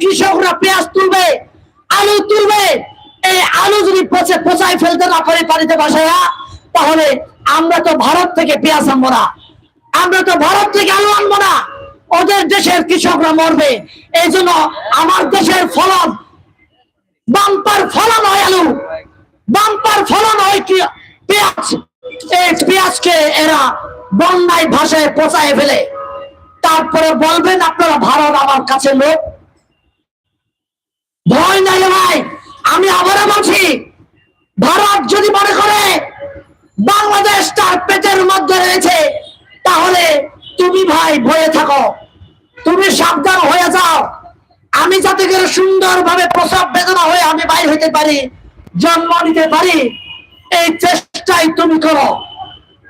কৃষকরা পেঁয়াজ তুলবে, আলু তুলবে, এই আলু যদি পচে পচাই ফেলতে না পারে পানিতে বাসায়া তাহলে আমরা তো ভারত থেকে পেঁয়াজ আনব না। আমরা তো ভারত থেকে আলু আনব না। ওদের দেশের কৃষকরা মরবে। এই জন্য আমার দেশের ফলন, বাম্পার ফলন হয় আলু। বাম্পার ফলন হয় কি? পেঁয়াজ। এই পেঁয়াজকে এরা বন্যায় ভাষায় পচায় ফেলে। তারপরে বলবেন আপনারা ভারত আমার কাছে লোক। ভয় নাই ভাই। আমি আবারও বলছি, ভারত যদি মনে করে বাংলাদেশ তার পেটের মধ্যে রয়েছে, তাহলে তুমি ভাই ভয়ে থাকো। তুমি সাবধান হয়ে যাও। আমি যাতে করে সুন্দর ভাবে প্রসব বেদনা হয়ে আমি বাইর হইতে পারি, জন্ম নিতে পারি, এই চেষ্টাই তুমি করো।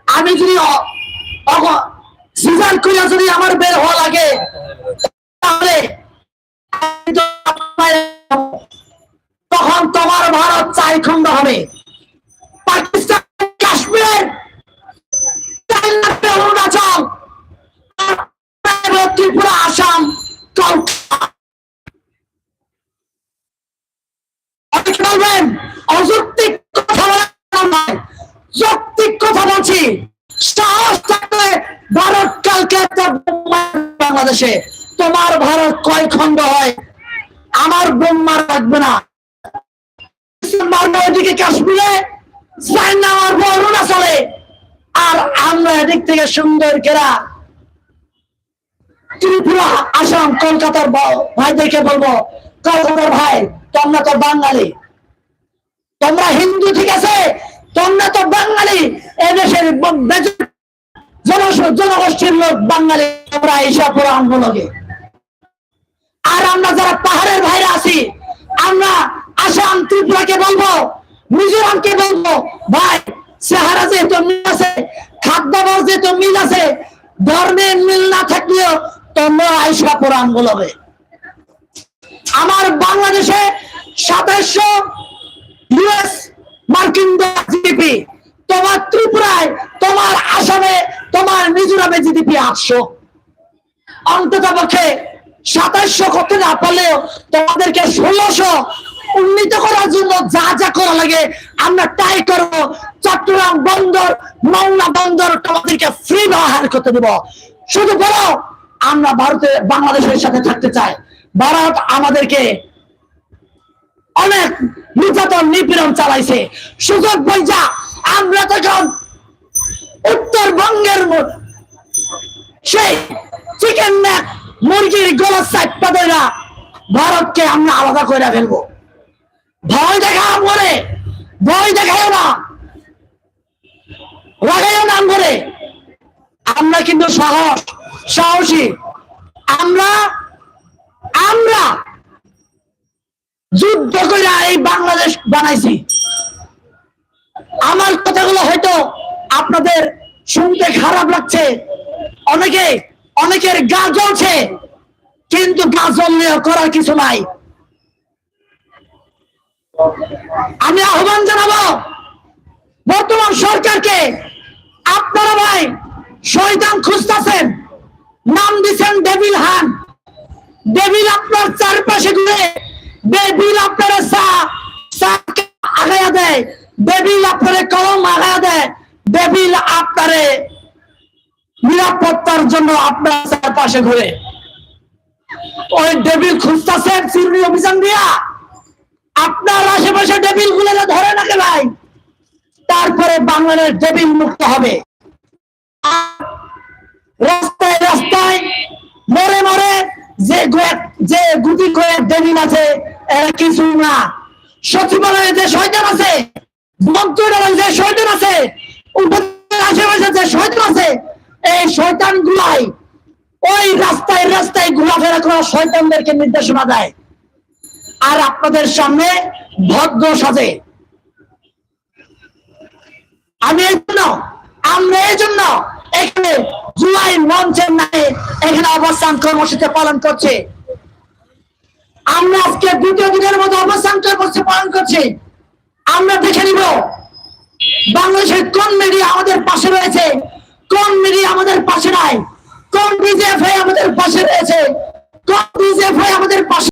আমি যদি সিজন করিয়া যদি আমার বের হওয়া লাগে, তাহলে চাই খন্ড হবে। পাকিস্তান, কাশ্মীর অরুণাচল ত্রিপুরা, আসাম বলবেন অযৌক্তিক কথা বলা নয়। যৌক্তিক কথা বলছি। সাহস থাকলে ভারত কালকে বাংলাদেশে। তোমার ভারত কয় খন্ড হয়? আমার বোমা রাখবে না। কাশ্মীরে আর আমরা এদিক থেকে সুন্দর কেরা ত্রিপুরা, আসাম, কলকাতার বলব, কলকাতার ভাই, তোমরা তো বাঙালি। তোমরা হিন্দু, ঠিক আছে? তোমরা তো বাঙালি। এদেশের জনগোষ্ঠীর লোক বাঙালি। তোমরা এইসব আন্দোলনে আর আমরা যারা পাহাড়ের ভাইরা আছি ত্রিপুরাকে বলব, মিজোরামকে বলব, ভাই, চেহারা যেহেতু মিল আছে, খাদ্যাভাস যেহেতু মিল আছে ধর্মের মিল না থাকলেও তোমরা আইসা কোরআন বলবে। আমার বাংলাদেশে সাতাশশো ইউএস মার্কিন জিডিপি, তোমার ত্রিপুরায়, তোমার আসামে, তোমার মিজোরামে জিডিপি আটশো। অন্তত পক্ষে সাতাশশো করতে না পারলেও তোমাদেরকে ষোলোশো উন্নীত করার জন্য যা যা করা লাগে, আমরা তাই করব। চট্টগ্রাম বন্দর মংলা বন্দর, তোমাদেরকে ফ্রি ব্যবহার করতে দেব। শুধু বলো, আমরা ভারতে, বাংলাদেশের সাথে থাকতে চাই। ভারত আমাদেরকে অনেক নির্যাতন, নিপীড়ন চালাইছে। সুযোগ বইজা আমরা তখন উত্তরবঙ্গের সেই চিকেন নেক মুরগির গলা চাপা দইরা ভারতকে আমরা আলাদা করে ফেলব। ভয় দেখা মরে ভয় দেখায় না। লাগাইও নাম করে আমরা কিন্তু সাহস, সাহসী। আমরা আমরা যুদ্ধ করে এই বাংলাদেশ বানাইছি। আমার কথাগুলো হয়তো আপনাদের শুনতে খারাপ লাগছে। অনেকে, অনেকের গা জ্বলছে, কিন্তু গা জ্বললেও করার কিছু নাই। আমি আহ্বান জানাব বর্তমান সরকারকে। আপনারা ভাই, শয়তান খুঁজতেছেন। নাম দিচ্ছেন ডেভিল হান। ডেভিল আপনার চারপাশে ঘুরে ডেভিল আপনার চা আগায়া দেয়। ডেভিল আপনারে কলম আগায়া দেয়। ডেভিল আপনারে নিরাপত্তার জন্য আপনার চারপাশে ঘুরে। ওই ডেভিল খুঁজতেছেন, চিরুনি অভিযান দিয়া? আপনার আশেপাশে ডেভিলগুলো ধরে নাকি ভাই? তারপরে বাংলাদেশ ডেভিল মুক্ত হবে। রাস্তায় রাস্তায় মরে মরে যে যে গুটি কয়ে ডেভিল আছে, এরা কিছু না। সচিবালয়ে যে শয়তান আছে, মন্ত্রণালয়ে যে শয়তান আছে আশেপাশে যে শয়তান আছে, এই শয়তান গুলাই ওই রাস্তায় রাস্তায় ঘোরাফেরা করা শয়তানদেরকে নির্দেশনা দেয়। আর আপনাদের সামনে ভদ্র সাজে। আমি এই জন্য, আমরা এই জন্য এখানে জুলাই মঞ্চের নামে এখানে অবস্থান কর্মসূচি পালন করছে। আমরা আজকে দ্বিতীয় দিনের মতো অবস্থান কর্মসূচি পালন করছি। আমরা দেখে নিব, বাংলাদেশের কোন মিডিয়া আমাদের পাশে রয়েছে, কোন মিডিয়া আমাদের পাশে নাই, কোন বিজেপি আমাদের পাশে রয়েছে, কোন বিজেপি আমাদের পাশে